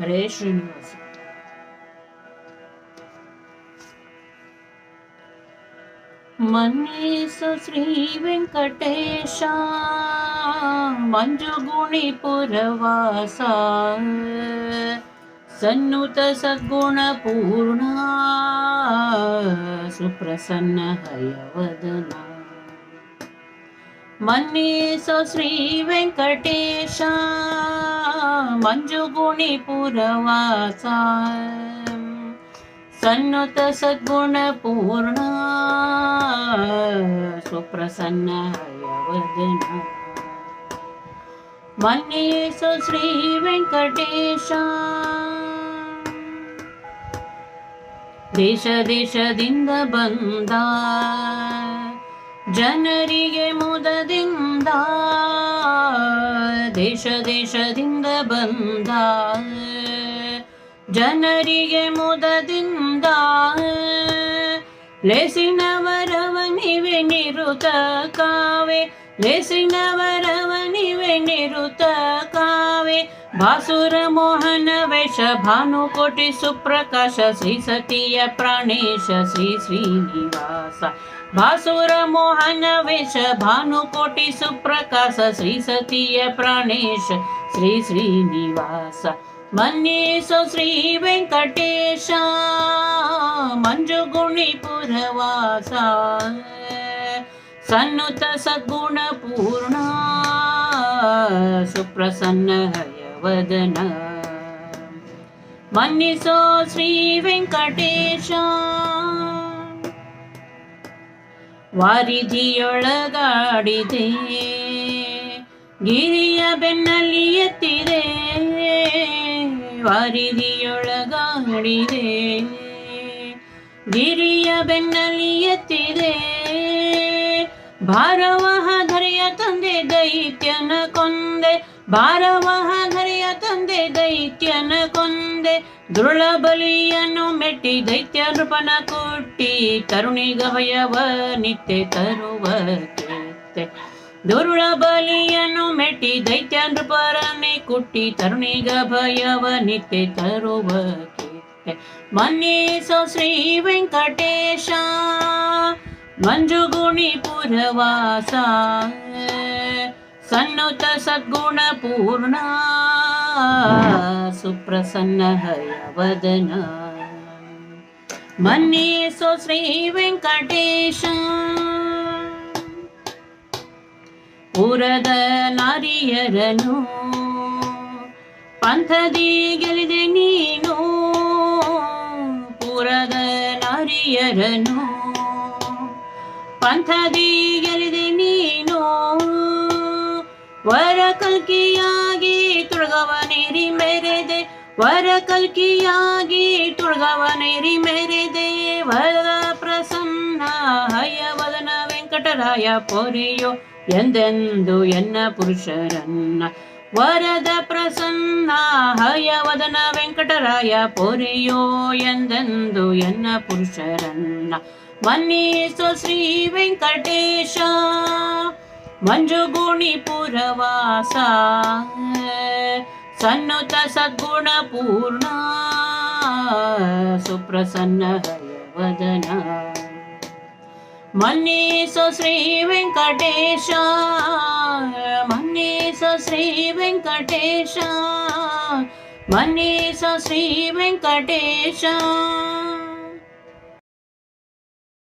हरे श्रीनिवासीष श्री वेङ्कटेशा मञ्जुगुणि पुनवासा सन्नुत सद्गुणपूर्णा सुप्रसन्न हयवदना ಸನ್ನುತ ಸದ್ಗುಣ ಪೂರ್ಣ ಸುಪ್ರಸನ್ನ ಹಯವದನ ಮನ್ನೇಸು ಶ್ರೀ ವೆಂಕಟೇಶ ದೇಶ ದೇಶದಿಂದ ಬಂದ ಜನರಿಗೆ ಮುದದಿಂದ ದೇಶ ದೇಶದಿಂದ ಬಂದ ಜನರಿಗೆ ಮುದದಿಂದ ಲೇಸಿನವರವನಿವೆ ನಿರುತ ಕಾವೆ ಲೇಸಿನವರವನಿವೆ ನಿರುತ ಕಾವೆ ಭಾಸುರ ಮೋಹನ ವೇಷ ಭಾನುಕೋಟಿ ಸುಪ್ರಕಾಶ ಶ್ರೀ ಸತಿಯ ಪ್ರಾಣೇಶ ಶ್ರೀ ಶ್ರೀನಿವಾಸ ಭಾಸುರ ಮೋಹನ ವೇಷ ಭಾನುಕೋಟಿ ಸುಪ್ರಕಾಶ ಶ್ರೀ ಸತಿಯ ಪ್ರಾಣೇಶ ಶ್ರೀ ಶ್ರೀನಿವಾಸ ಮನ್ನೇಸು ಶ್ರೀ ವೆಂಕಟೇಶ ಮಂಜುಗುಣಿ ಪುರವಾಸ ಸನ್ನುತ ಸದ್ಗುಣ ಪೂರ್ಣ ಸುಪ್ರಸನ್ನ ಹಯವದನ ಮನ್ನಿಸೋ ಶ್ರೀ ವೆಂಕಟೇಶ ವಾರಿಧಿಯೊಳಗಾಡಿದೆ. ಗಿರಿಯ ಬೆನ್ನಲ್ಲಿ ಎತ್ತಿದೆ. ವಾರಿಧಿಯೊಳಗಾಡಿದೆ. ಗಿರಿಯ ಬೆನ್ನಲ್ಲಿ ಎತ್ತಿದೆ. ಭಾರವಹ ಧರೆಯ ತಂದೆ ದೈತ್ಯನ ಕೊಂದೆ. ಭಾರವಹ ಧರೆಯ ತಂದೆ ದೈತ್ಯನ ಕೊಂದೆ ಬಲಿಯನ್ನು ಮೆಟ್ಟಿ ದೈತ್ಯ ನೃಪನ ಕೊಟ್ಟಿ ಕರುಣಿಗ ಭಯವ ನಿತ್ಯ ತರುವ ದುರುಳ ಬಲಿಯನ್ನು ಮೆಟ್ಟಿ ದೈತ್ಯ ನೃಪರನ್ನೇ ಕುಟ್ಟಿ ತರುಣಿಗ ಭಯವ ನಿತ್ಯ ತರುವ ಕೀರ್ತೆ ಮನ್ನಿಸೋ ಶ್ರೀ ವೆಂಕಟೇಶ, ಮಂಜುಗುಣಿ ಪುರವಾಸ. ಸನ್ನುತ ಸದ್ಗುಣ ಪೂರ್ಣ. ಮನ್ನೇಸೋ ಶ್ರೀ ವೆಂಕಟೇಶ. ಪುರದ ನಾರಿಯರನು, ಪಂಥದಿ ಗೆಲಿದೆ ನೀನು. ಪುರದ ನಾರಿಯರನು, ಪಂಥದಿ ಗೆಲಿದೆ ನೀನು. ವರ ಕಲ್ಕಿಯಾ ವರ ಕಲ್ಕಿಯಾಗಿ ತುಳಗವನೇರಿ ಮೆರೆದೆ ದೇವರ ಪ್ರಸನ್ನ. ಹಯವದನ ವೆಂಕಟರಾಯ ಪೊರೆಯೋ ಎಂದೆಂದು ಎನ್ನ ಪುರುಷರನ್ನ. ವರದ ಪ್ರಸನ್ನ ಹಯವದನ ವೆಂಕಟರಾಯ ಪೊರೆಯೋ ಎಂದೆಂದು ಎನ್ನ ಪುರುಷರನ್ನ. ಮನ್ನಿಸೋ ಶ್ರೀ ವೆಂಕಟೇಶ, ಮಂಜುಗುಣಿ సన్నుత సద్గుణ పూర్ణ సుప్రసన్న వదన మన్నీసు శ్రీ వెంకటేశ మన్నీసు శ్రీ వెంకటేశ మన్నీసు శ్రీ వెంకటేశ.